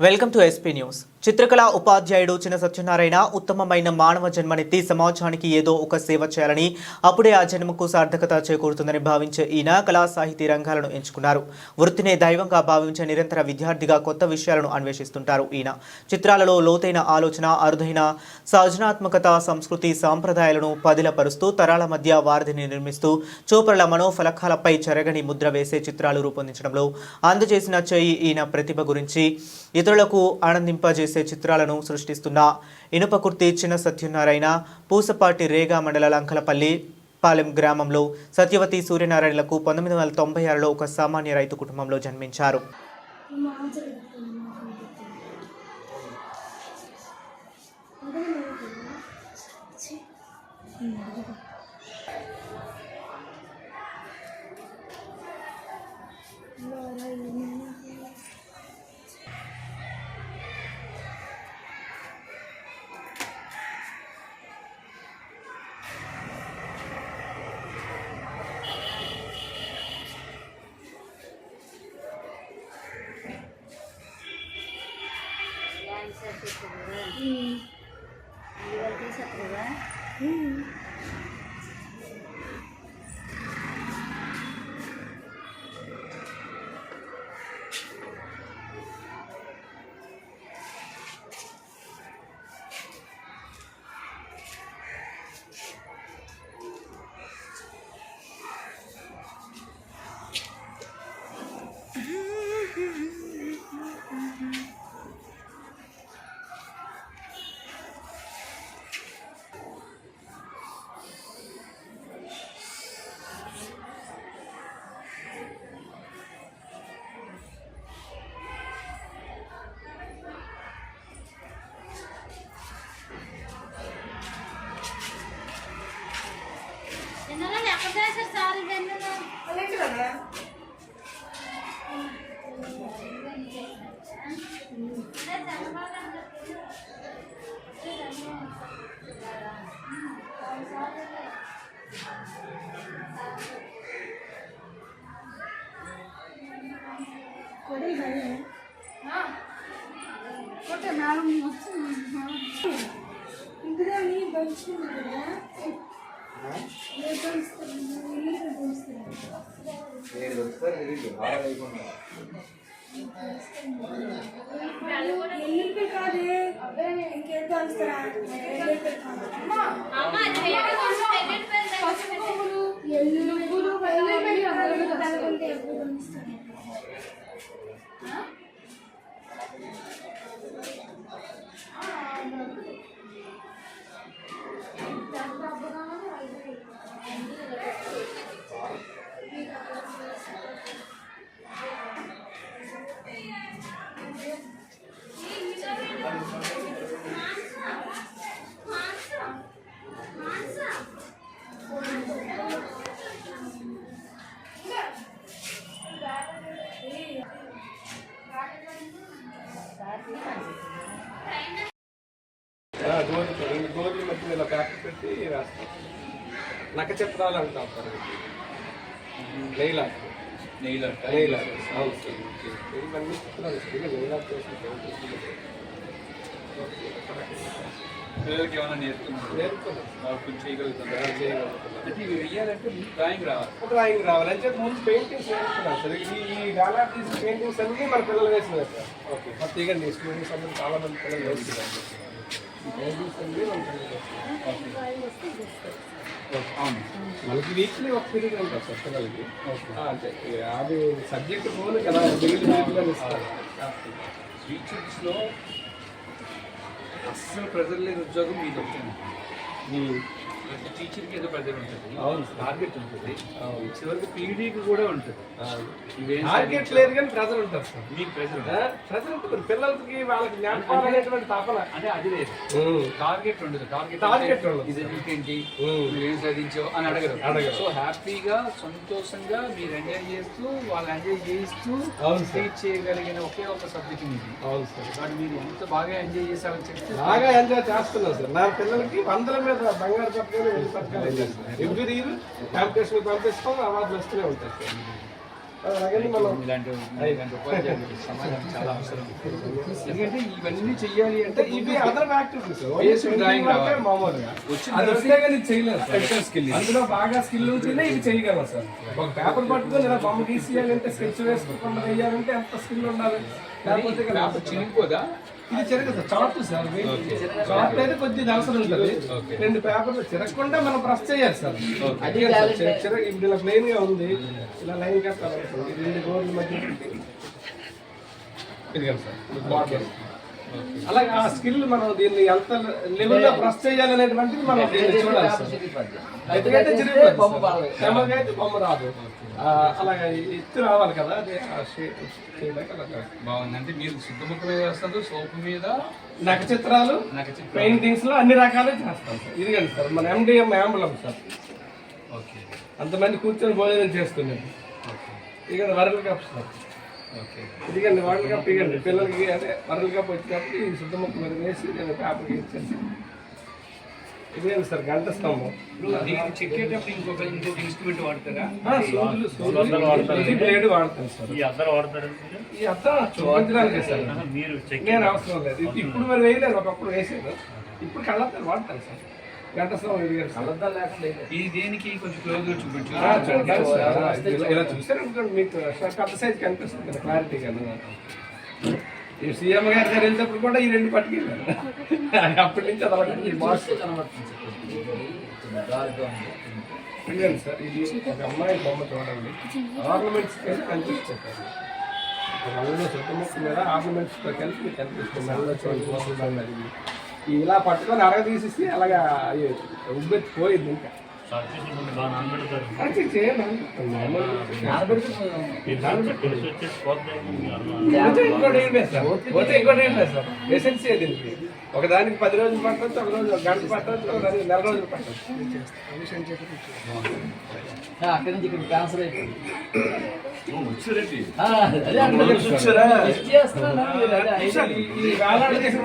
Welcome to SP news చిత్రకళ ఉపాధ్యాయుడు చిన్న సత్యనారాయణ ఉత్తమమైన మానవ జన్మనెత్తి సమాజానికి ఏదో ఒక సేవ చేయాలని అప్పుడే ఆ జన్మకు సార్థకత చేకూరుతుందని భావించే ఈయన కళా సాహితీ రంగాలను ఎంచుకున్నారు. వృత్తినే దైవంగా భావించే నిరంతర విద్యార్థిగా కొత్త విషయాలను అన్వేషిస్తుంటారు ఈయన. చిత్రాలలో లోతైన ఆలోచన అరుదైన సృజనాత్మకత సంస్కృతి సాంప్రదాయాలను పదిలపరుస్తూ తరాల మధ్య వారధిని నిర్మిస్తూ చూపరుల మనోఫలకాలపై చెరగని ముద్ర వేసే చిత్రాలు రూపొందించడంలో అందజేసిన చేయి ఈయన ప్రతిభ గురించి ఇతరులకు ఆనందింపజేసి చిత్రాలను సృష్టిస్తున్న ఇనుపకుర్తి చిన్న సత్యనారాయణ పూసపాటి రేగా మండల లంకలపల్లి పాలెం గ్రామంలో సత్యవతి సూర్యనారాయణలకు పంతొమ్మిది వందల తొంభై ఆరులో ఒక సామాన్య రైతు కుటుంబంలో జన్మించారు. ఎందుకంటే కొట్టే మేడం వచ్చింది ఇందులో నీ పంచుకుంది కదా ఏ పంచుతారు ఇల్లు పంచుతారు ఎల్లుండి కాదే ఇంకేం పంచుతారా 嗯。啊，నక్క చిత్రాలు అంటాం nail art nail nail art ఇవన్నీ చిత్రాలు ఇస్తుంది నెయిల్ ఆర్ట్ పిల్లలకి ఏమైనా నేర్పుతున్నారు నేర్పుతున్నాం వాళ్ళు కొంచెం చేయగలుగుతారు చేయగలుగుతున్నాం. అంటే ఇవి వెయ్యాలంటే ముందు డ్రాయింగ్ రావాలి. డ్రాయింగ్ రావాలి. అంటే ముందు పెయింటింగ్స్ నేర్పుతున్నాం సార్ ఈ ఈ గాలాటి పెయింటింగ్స్ అన్నీ మన పిల్లలు వేసినాయి సార్. ఓకే. కొత్తగా స్టూడెంట్స్ అందరూ చాలా మంది పిల్లలు వేస్తున్నారు. మనకి వీక్లీ ఒక పీరియడ్ ఉంటుంది సార్ పిల్లలకి అంటే అది సబ్జెక్ట్ పోను కదా మిగిలిన వీక్లో ఇస్తారు టీచర్స్లో అస్సలు ప్రెజర్ లేని ఉద్యోగం మీద వచ్చింది ప్రతి టీచర్కి ఏదో ప్రెజర్ ఉంటుంది. అవును. టార్గెట్ ఉంటుంది. చివరికి పీడీకి కూడా ఉంటుంది. టార్గెట్ లేదు కానీ ప్రెజర్ ఉంటుంది సార్. మీకు ప్రెజర్ ప్రెజర్ ఉంటుంది పిల్లలకి వాళ్ళకి జ్ఞాపకాలు అనేటువంటి తపన. అంటే అది లేదు. టార్గెట్ ఉండదు. టార్గెట్ ఉండదు. ఇది. మీరు ఏం సాధించావు అని అడగరు. అడగరు. సో హ్యాపీగా సంతోషంగా మీరు ఎంజాయ్ చేస్తూ వాళ్ళు ఎంజాయ్ సార్. టీచ్ చేయగలిగిన ఒకే ఒక సబ్జెక్ట్ ఇది. అవును సార్. బట్ మీరు ఎంత బాగా ఎంజాయ్ చేశారని చెప్తే బాగా ఎంజాయ్ చేస్తున్నాం సార్. నా పిల్లలకి వందల మీద బంగారు పట్టుకొని వెళ్ళి పట్టుకొని ఎవ్రీ ఇయర్ కాంపిటీషన్ పంపిస్తాం అవార్డులు వస్తూనే ఉంటాయి సార్ ఎందుకంటే ఇవన్నీ చెయ్యాలి అంటే ఇవి అదర్. మామూలుగా. అందులో బాగా స్కిల్ ఉంటేనే ఇవి చేయగలం సార్ ఒక పేపర్ పట్టుకొని ఇలా బొమ్మ గీసేయాలంటే స్కెచ్ వేసుకోకుండా వేయాలంటే ఎంత స్కిల్ ఉండాలి లేకపోతే చినిగిపోదా ఇది చిరగదు. చార్ట్ సార్ చార్ట్ అయితే కొద్దిగా అవసరం ఉంటుంది. రెండు పేపర్లు చిరగకుండా మనం ప్రెస్ చేయాలి సార్. అది సార్. ఇప్పుడు ఇలా ప్లెయిన్గా ఉంది. ఇలా లైన్. ఈ రెండు గోర్ల మధ్య ఇదిగోండి సార్ అలాగే ఆ స్కిల్ మనం దీన్ని ఎంత లెవెల్లో ప్రెస్ చేయాలనేటువంటిది మనం దీన్ని చూడాలి. సార్. నెమ్మదిగా అయితే బొమ్మ రాదు. అలాగే ఎత్తు రావాలి కదా అది ఆ షేప్ చేయడానికి అలాగా బాగుంది. అంటే మీరు శుద్ధముఖ వేస్తారు సోపు మీద? చిత్రాలు నాకు చెప్పి పెయింటింగ్స్లో అన్ని రకాలు చేస్తాం సార్. ఇదిగండి సార్ మన ఎండిఎం యాంబులం సార్. ఓకే. అంతమంది కూర్చొని భోజనం చేస్తున్నారు. ఓకే. ఇదిగండి వరల్డ్ కప్ సార్. ఓకే. ఇదిగండి వరల్డ్ కప్ ఇవ్వండి పిల్లలకి అదే వరల్డ్ కప్ వచ్చినప్పుడు ఈ శుద్ధ ముక్క మీద వేసి నేను పేపర్కి ఇచ్చాను ఇదిగండి సార్ గంట స్తంభం? చెక్కేటప్పుడు ఇంకొక ఇన్స్ట్రుమెంట్ వాడతారా? బ్లేడ్ వాడతాను సార్. ఈ అద్దరు వాడతారు ఈ అర్థం చూపించడానికి సార్. మీరు నేను అవసరం లేదు. ఇప్పుడు మరి వేయలేదు ఒకప్పుడు వేసాను ఇప్పుడు కళ్ళద్దాలు వాడతాను సార్. ఈ దేనికి కొంచెం క్లోజ్గా చూపించు. ఇలా- చూసారు మీకు పెద్ద సైజ్ కనిపిస్తుంది కదా క్లారిటీగా ఈ సీఎం గారి దగ్గర వెళ్ళేటప్పుడు కూడా ఈ రెండు పట్టుకెళ్ళారు. అప్పటి నుంచి చూడండి సార్. ఇది ఒక అమ్మాయి బొమ్మ చూడండి. ఆర్నమెంట్స్ ఒక రంగులో చుట్టుముక్క మీద ఆర్నమెంట్స్తో కలిసి మీకు కనిపిస్తుంది చూడండి. ఇలా పట్టుకొని అరగ తీసేసి అలాగా ఉబ్బెత్తి పోయింది ఇంకా. ఎసెన్సీ దీనికి ఒక దానికి పది రోజులు పట్టవచ్చు ఒక రోజు గంట పట్టవచ్చు ఒక దానికి నెల రోజులు పట్టవచ్చు అక్కడి నుంచి ఇక్కడ ట్రాన్స్ఫర్ అయిపోయింది. ఈ- వేలాడ చేసిన